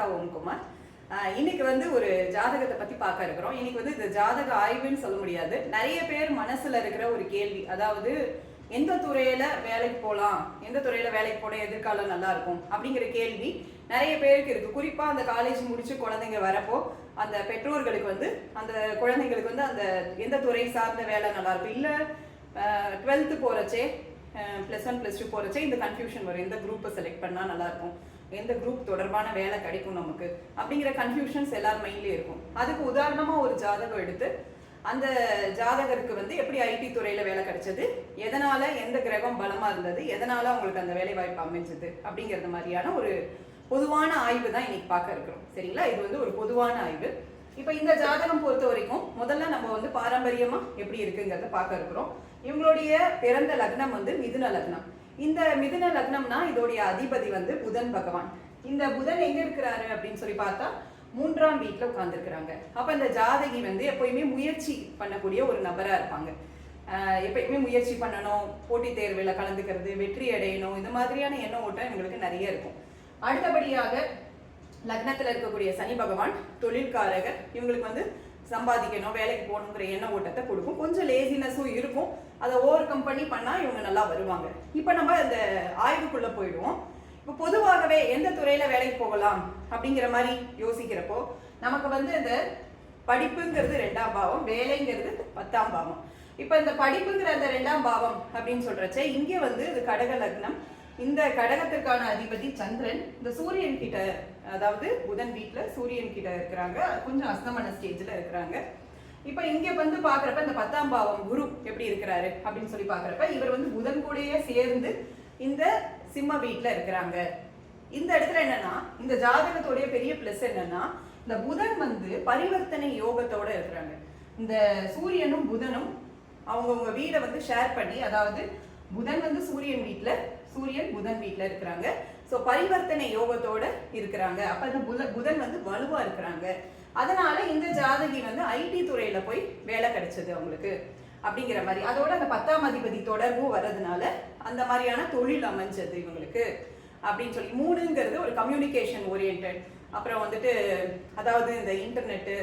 ஓம்குமார் இன்னைக்கு வந்து ஒரு ஜாதகத்தை பத்தி பார்க்க இருக்கிறோம். இன்னைக்கு வந்து இந்த ஜாதக ஆய்வுன்னு சொல்ல முடியாது. நிறைய பேர் மனசுல இருக்கிற ஒரு கேள்வி. அதாவது எந்த துறையில வேலைக்கு போகலாம் எந்த துறையில வேலைக்கு போனா எதிர்காலம் நல்லா இருக்கும்? அப்படிங்கிற கேள்வி நிறைய பேருக்கு இருக்கு. குறிப்பா அந்த காலேஜ் முடிச்சு குழந்தைங்க வரப்போ அந்த பெற்றோர்களுக்கு வந்து அந்த குழந்தைங்களுக்கு வந்து அந்த எந்த துறை சார்ந்த வேலை நல்லா இருக்கும்? இல்ல டுவெல்த்து போறச்சே ப்ளஸ் ஒன் ப்ளஸ் டூ போறச்சே இந்த கன்ஃபியூஷன் வரும். எந்த குரூப்பை செலக்ட் பண்ணா நல்லா இருக்கும்? எந்த குரூப் தொடர்பான வேலை கிடைக்கும் நமக்கு அப்படிங்கிற கன்ஃபியூஷன்ஸ் எல்லார் மைண்ட்லேயும் இருக்கும். அதுக்கு உதாரணமாக ஒரு ஜாதகம் எடுத்து அந்த ஜாதகருக்கு வந்து எப்படி ஐடி துறையில் வேலை கிடைச்சது எதனால் எந்த கிரகம் பலமாக இருந்தது எதனால் அவங்களுக்கு அந்த வேலை வாய்ப்பு அமைஞ்சது அப்படிங்கிறது மாதிரியான ஒரு பொதுவான ஆய்வு தான் இன்னைக்கு பார்க்க இருக்கிறோம். சரிங்களா? இது வந்து ஒரு பொதுவான ஆய்வு. இப்போ இந்த ஜாதகம் பொறுத்த வரைக்கும் முதல்ல நம்ம வந்து பாரம்பரியமாக எப்படி இருக்குங்கிறத பார்க்க இருக்கிறோம். இவங்களுடைய பிறந்த லக்னம் வந்து மிதுன லக்னம். இந்த மிதுன லக்னம்னா இதோடைய அதிபதி வந்து புதன் பகவான். இந்த புதன் எங்க இருக்கிறாரு அப்படின்னு சொல்லி பார்த்தா மூன்றாம் வீட்டுல உட்காந்துருக்குறாங்க அப்போ இந்த ஜாதகி வந்து எப்பயுமே முயற்சி பண்ணக்கூடிய ஒரு நபரா இருப்பாங்க. ஆஹ் எப்பயுமே முயற்சி பண்ணணும் போட்டித் தேர்வில் கலந்துக்கிறது வெற்றி அடையணும் இந்த மாதிரியான எண்ண ஓட்டம் எங்களுக்கு நிறைய இருக்கும். அடுத்தபடியாக லக்னத்துல இருக்கக்கூடிய சனி பகவான் தொழில்காரகர் இவங்களுக்கு வந்து சம்பாதிக்கணும் வேலைக்கு போகணுங்கிற எண்ண ஓட்டத்தை கொடுக்கும். கொஞ்சம் லேசினஸும் இருக்கும். அதை ஓவர் கம் பண்ணி பண்ணா இவங்க நல்லா வருவாங்க. இப்போ நம்ம இந்த ஆய்வுக்குள்ள போயிடுவோம். இப்போ பொதுவாகவே எந்த துறையில வேலைக்கு போகலாம் அப்படிங்கிற மாதிரி யோசிக்கிறப்போ நமக்கு வந்து இந்த படிப்புங்கிறது ரெண்டாம் பாவம் வேலைங்கிறது பத்தாம் பாவம். இப்போ இந்த படிப்புங்கிற அந்த ரெண்டாம் பாவம் அப்படின்னு சொல்றச்சே இங்கே வந்து இது கடக லக்னம். இந்த கடகத்திற்கான அதிபதி சந்திரன் இந்த சூரியன் கிட்ட அதாவது புதன் வீட்டில் சூரியன் கிட்ட இருக்கிறாங்க. கொஞ்சம் அஸ்தமன ஸ்டேஜில் இருக்கிறாங்க. இப்போ இங்கே வந்து பார்க்குறப்ப இந்த பத்தாம் பாவம் குரு எப்படி இருக்கிறாரு அப்படின்னு சொல்லி பார்க்குறப்ப இவர் வந்து புதன் கூடயே சேர்ந்து இந்த சிம்ம வீட்டில் இருக்கிறாங்க. இந்த இடத்துல என்னன்னா இந்த ஜாதகத்துடைய பெரிய பிளஸ் என்னன்னா இந்த புதன் வந்து பரிவர்த்தனை யோகத்தோட இருக்கிறாங்க. இந்த சூரியனும் புதனும் அவங்கவுங்க வீடை வந்து ஷேர் பண்ணி அதாவது புதன் வந்து சூரியன் வீட்டில் சூரியன் புதன் வீட்டில் இருக்கிறாங்க. ஸோ பரிவர்த்தனை யோகத்தோட இருக்கிறாங்க. அப்ப இந்த புத புதன் வந்து வலுவா இருக்கிறாங்க. அதனால இந்த ஜாதகி வந்து ஐடி துறையில போய் வேலை கிடைச்சது அவங்களுக்கு. அப்படிங்கிற மாதிரி. அதோட அந்த பத்தாம் அதிபதி தொடர்பும் வர்றதுனால அந்த மாதிரியான தொழில் அமைஞ்சது இவங்களுக்கு. அப்படின்னு சொல்லி மூணுங்கிறது ஒரு கம்யூனிகேஷன் ஓரியன்ட் அப்புறம் வந்துட்டு அதாவது இந்த இன்டர்நெட்டு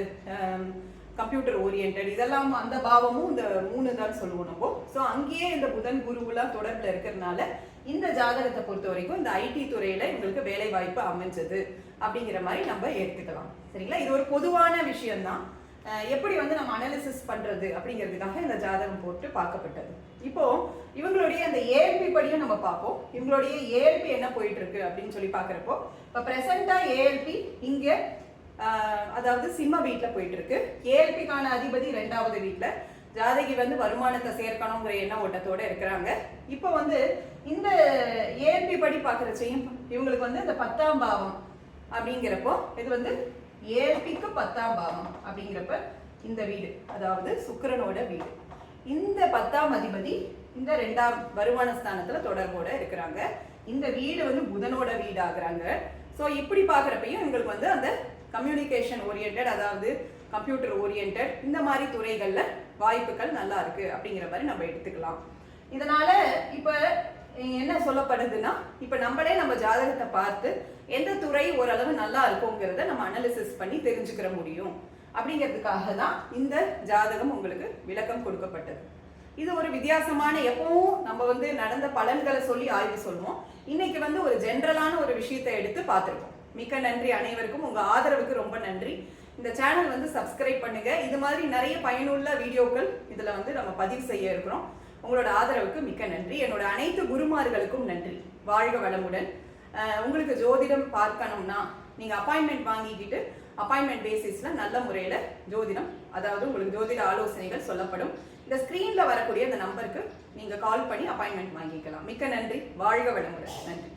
கம்ப்யூட்டர் ஓரியன்ட் இதெல்லாம் அந்த பாவமும் இந்த மூணு தான் சொல்லுவோம் நம்ம. ஸோ அங்கேயே இந்த புதன் குருவுலாம் தொடர்பில் இருக்கிறதுனால இந்த ஜாதகத்தை பொறுத்த வரைக்கும் இந்த ஐடி துறையில இவங்களுக்கு வேலை வாய்ப்பு அமைஞ்சது அப்படிங்கிற மாதிரி நம்ம எடுத்துக்கலாம். சரிங்களா? இது ஒரு பொதுவான விஷயம்தான். எப்படி வந்து நம்ம அனாலிசிஸ் பண்றது அப்படிங்கிறதுக்காக இந்த ஜாதகம் போட்டு பார்க்கப்பட்டது. இப்போ இவங்களுடைய அந்த ஏஎல்பி படியும் நம்ம பார்ப்போம். இவங்களுடைய ஏஎல்பி என்ன போயிட்டு இருக்கு அப்படின்னு சொல்லி பார்க்குறப்போ இப்போ ப்ரெசண்டா ஏஎல்பி இங்கே அதாவது சிம்ம வீட்டில் போயிட்டு இருக்கு ஏஎல்பிக்கான அதிபதி ரெண்டாவது வீட்டில் ஜாதகி வந்து வருமானத்தை சேர்க்கணுங்கிற எண்ண ஓட்டத்தோட இருக்கிறாங்க. இப்போ வந்து இந்த ஏஎல்பி படி பார்க்குறச்சையும் இவங்களுக்கு வந்து இந்த பத்தாம் பாவம் அப்படிங்கிறப்போ இது வந்து ஏஎல்பிக்கு பத்தாம் பாவம் அப்படிங்கிறப்ப இந்த வீடு அதாவது சுக்கரனோட வீடு. இந்த பத்தாம் அதிபதி இந்த ரெண்டாம் வருமான ஸ்தானத்தில் தொடர்போட இருக்கிறாங்க. இந்த வீடு வந்து புதனோட வீடாகிறாங்க. ஸோ இப்படி பார்க்குறப்பையும் எங்களுக்கு வந்து அந்த கம்யூனிகேஷன் ஓரியன்ட் அதாவது கம்ப்யூட்டர் ஓரியன்ட் இந்த மாதிரி துறைகளில் வாய்ப்புகள் நல்லா இருக்கு அப்படிங்கிற மாதிரி நம்ம எடுத்துக்கலாம். இதனால இப்போ என்ன சொல்லப்படுதுன்னா இப்போ நம்மளே நம்ம ஜாதகத்தை பார்த்து எந்த துறை ஓரளவு நல்லா இருக்குங்கிறத நம்ம அனாலிசிஸ் பண்ணி தெரிஞ்சுக்கிற முடியும். அப்படிங்கிறதுக்காக தான் இந்த ஜாதகம் உங்களுக்கு விளக்கம் கொடுக்கப்பட்டது. இது ஒரு வித்தியாசமான எப்பவும் நம்ம வந்து நடந்த பலன்களை சொல்லி ஆய்வு சொல்லுவோம். இன்னைக்கு வந்து ஒரு ஜென்ரலான ஒரு விஷயத்தை எடுத்து பார்த்துருக்கோம். மிக்க நன்றி அனைவருக்கும். உங்க ஆதரவுக்கு ரொம்ப நன்றி. இந்த சேனல் வந்து சப்ஸ்கிரைப் பண்ணுங்க. இது மாதிரி நிறைய பயனுள்ள வீடியோக்கள் இதுல வந்து நம்ம பதிவு செய்ய இருக்கிறோம். உங்களோட ஆதரவுக்கு மிக்க நன்றி. என்னோட அனைத்து குருமார்களுக்கும் நன்றி. வாழ்க வளமுடன். உங்களுக்கு ஜோதிடம் பார்க்கணும்னா நீங்க அப்பாயின்மெண்ட் வாங்கிக்கிட்டு அப்பாயின்மெண்ட் பேசிஸில் நல்ல முறையில் ஜோதிடம் அதாவது உங்களுக்கு ஜோதிட ஆலோசனைகள் சொல்லப்படும். இந்த ஸ்க்ரீனில் வரக்கூடிய இந்த நம்பருக்கு நீங்கள் கால் பண்ணி அப்பாயின்மெண்ட் வாங்கிக்கலாம். மிக்க நன்றி. வாழ்க வளமுடன். நன்றி.